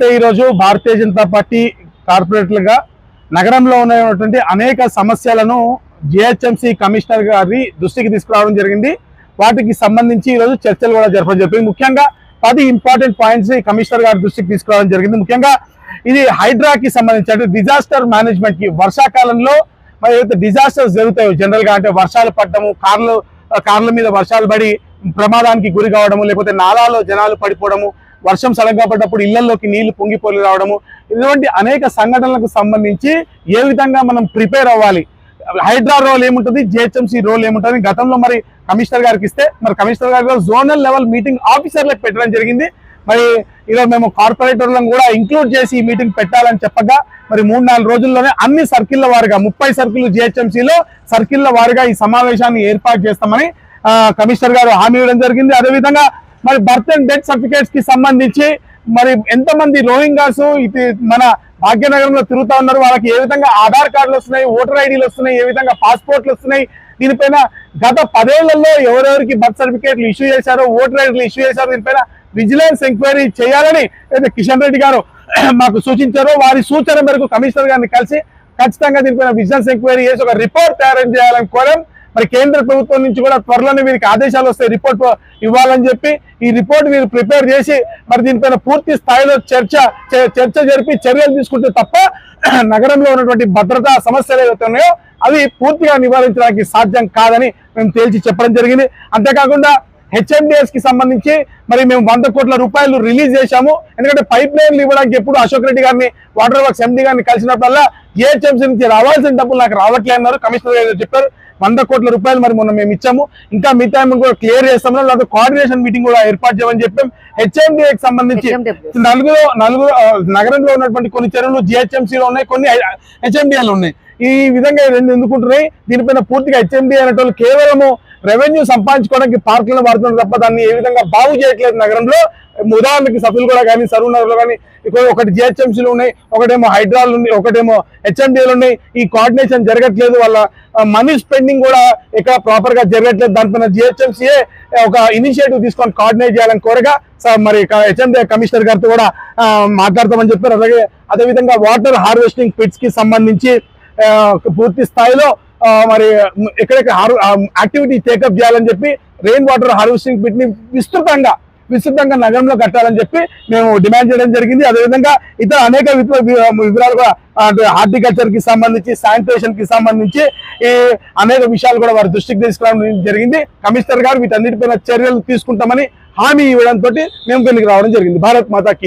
అయితే ఈరోజు భారతీయ జనతా పార్టీ కార్పొరేట్లుగా నగరంలో ఉన్నటువంటి అనేక సమస్యలను జిహెచ్ఎంసి కమిషనర్ గారి దృష్టికి తీసుకురావడం జరిగింది. వాటికి సంబంధించి ఈరోజు చర్చలు కూడా జరపడం జరిగింది. ముఖ్యంగా పది ఇంపార్టెంట్ పాయింట్స్ కమిషనర్ గారి దృష్టికి తీసుకురావడం జరిగింది. ముఖ్యంగా ఇది హైడ్రాకి సంబంధించి అంటే డిజాస్టర్ మేనేజ్మెంట్కి వర్షాకాలంలో మరి ఏదైతే డిజాస్టర్స్ జరుగుతాయో జనరల్గా అంటే వర్షాలు పడ్డము కార్లు కార్ల మీద వర్షాలు పడి ప్రమాదానికి గురి కావడము లేకపోతే నాలాలో జనాలు పడిపోవడము వర్షం సడన్గా పడ్డప్పుడు ఇళ్ళలోకి నీళ్ళు పొంగిపోలి రావడము ఇటువంటి అనేక సంఘటనలకు సంబంధించి ఏ విధంగా మనం ప్రిపేర్ అవ్వాలి? హైడ్రా రోల్ ఏముంటుంది? జిహెచ్ఎంసీ రోల్ ఏముంటుంది గతంలో మరి కమిషనర్ గారికి ఇస్తే మరి కమిషనర్ గారు జోనల్ లెవెల్ మీటింగ్ ఆఫీసర్లకు పెట్టడం జరిగింది. మరి ఈరోజు మేము కార్పొరేటర్లను కూడా ఇంక్లూడ్ చేసి ఈ మీటింగ్ పెట్టాలని చెప్పగా మరి మూడు నాలుగు రోజుల్లోనే అన్ని సర్కిల్ల వారుగా ముప్పై సర్కిల్ జిహెచ్ఎంసీలో సర్కిల్ల వారిగా ఈ సమావేశాన్ని ఏర్పాటు చేస్తామని కమిషనర్ గారు హామీ ఇవ్వడం జరిగింది. అదేవిధంగా మరి బర్త్ అండ్ డెత్ సర్టిఫికేట్స్కి సంబంధించి మరి ఎంతమంది రోహింగాస్ ఇది మన భాగ్యనగరంలో తిరుగుతా ఉన్నారు? వాళ్ళకి ఏ విధంగా ఆధార్ కార్డులు వస్తున్నాయి? ఓటర్ ఐడీలు వస్తున్నాయి? ఏ విధంగా పాస్పోర్ట్లు వస్తున్నాయి? దీనిపైన గత పదేళ్ళలో ఎవరెవరికి బర్త్ సర్టిఫికేట్లు ఇష్యూ చేశారో ఓటర్ ఐడీలు ఇష్యూ చేశారో దీనిపైన విజిలెన్స్ ఎంక్వైరీ చేయాలని అయితే కిషన్ రెడ్డి గారు మాకు సూచించారు. వారి సూచన మేరకు కమిషనర్ గారిని కలిసి ఖచ్చితంగా దీనిపైన విజిలెన్స్ ఎంక్వైరీ చేసి ఒక రిపోర్ట్ తయారు చేయాలని కోరాం. మరి కేంద్ర ప్రభుత్వం నుంచి కూడా త్వరలోనే వీరికి ఆదేశాలు వస్తాయి రిపోర్ట్ ఇవ్వాలని చెప్పి ఈ రిపోర్ట్ వీరు ప్రిపేర్ చేసి మరి దీనిపైన పూర్తి స్థాయిలో చర్చ చర్చ జరిపి చర్యలు తీసుకుంటే తప్ప నగరంలో ఉన్నటువంటి భద్రతా సమస్యలు ఏవైతే ఉన్నాయో అవి పూర్తిగా నివారించడానికి సాధ్యం కాదని మేము తేల్చి చెప్పడం జరిగింది. అంతేకాకుండా హెచ్ఎండిఎస్కి సంబంధించి మరి మేము వంద కోట్ల రూపాయలు రిలీజ్ చేశాము. ఎందుకంటే పైప్ లైన్లు ఇవ్వడానికి ఎప్పుడు అశోక్ రెడ్డి గారిని వాటర్ వర్క్స్ ఎండి గారిని కలిసినప్పుడల్లా జిహెచ్ఎంసీ నుంచి రావాల్సిన డబ్బులు నాకు రావట్లే అన్నారు. కమిషనర్ గారు చెప్పారు. వంద కోట్ల రూపాయలు మరి మొన్న మేము ఇచ్చాము. ఇంకా మిగతా కూడా క్లియర్ చేస్తాము. లేదా కోఆర్డినేషన్ మీటింగ్ కూడా ఏర్పాటు చేయమని చెప్పాం. హెచ్ఎండిఏ కి సంబంధించి. నలుగురు నలుగురు నగరంలో ఉన్నటువంటి కొన్ని చెరువులు జిహెచ్ఎంసీలో ఉన్నాయి. కొన్ని హెచ్ఎండిఏలు ఉన్నాయి. ఈ విధంగా రెండు ఎందుకుంటున్నాయి? దీనిపైన పూర్తిగా హెచ్ఎండిఏ అనేటోళ్ళు కేవలము రెవెన్యూ సంపాదించుకోవడానికి పార్కులను వాడుతున్నారు తప్ప దాన్ని ఏ విధంగా బాగు చేయట్లేదు నగరంలో. ఉదాహరణకి సఫిల్ కూడా కానీ సరూర్ నగర్లో కానీ ఇక్కడ ఒకటి జిహెచ్ఎంసీలు ఉన్నాయి ఒకటేమో హైడ్రాల్ ఉంది ఒకటేమో హెచ్ఎండిఏలు ఉన్నాయి. ఈ కోఆర్డినేషన్ జరగట్లేదు వాళ్ళ మనీ స్పెండింగ్ కూడా ఇక్కడ ప్రాపర్గా జరగట్లేదు. దానిపైన జిహెచ్ఎంసీఏ ఒక ఇనిషియేటివ్ తీసుకొని కోఆర్డినేట్ చేయాలని కోరగా సార్ మరి హెచ్ఎండి కమిషనర్ గారితో కూడా మాట్లాడతామని చెప్పారు. అలాగే అదేవిధంగా వాటర్ హార్వెస్టింగ్ పిట్స్కి సంబంధించి పూర్తి స్థాయిలో మరి ఎక్కడెక్కడ యాక్టివిటీ టేకప్ చేయాలని చెప్పి రెయిన్ వాటర్ హార్వెస్టింగ్ పిట్ని విస్తృతంగా విస్తృతంగా నగరంలో కట్టాలని చెప్పి మేము డిమాండ్ చేయడం జరిగింది. అదేవిధంగా ఇతర అనేక వివరాలు కూడా హార్టికల్చర్కి సంబంధించి శానిటేషన్కి సంబంధించి ఈ అనేక విషయాలు కూడా వారి దృష్టికి తీసుకురావడం జరిగింది. కమిషనర్ గారు వీటన్నిటిపైన చర్యలు తీసుకుంటామని హామీ ఇవ్వడంతో మేము దీనికి రావడం జరిగింది. భారత్ మాతాకి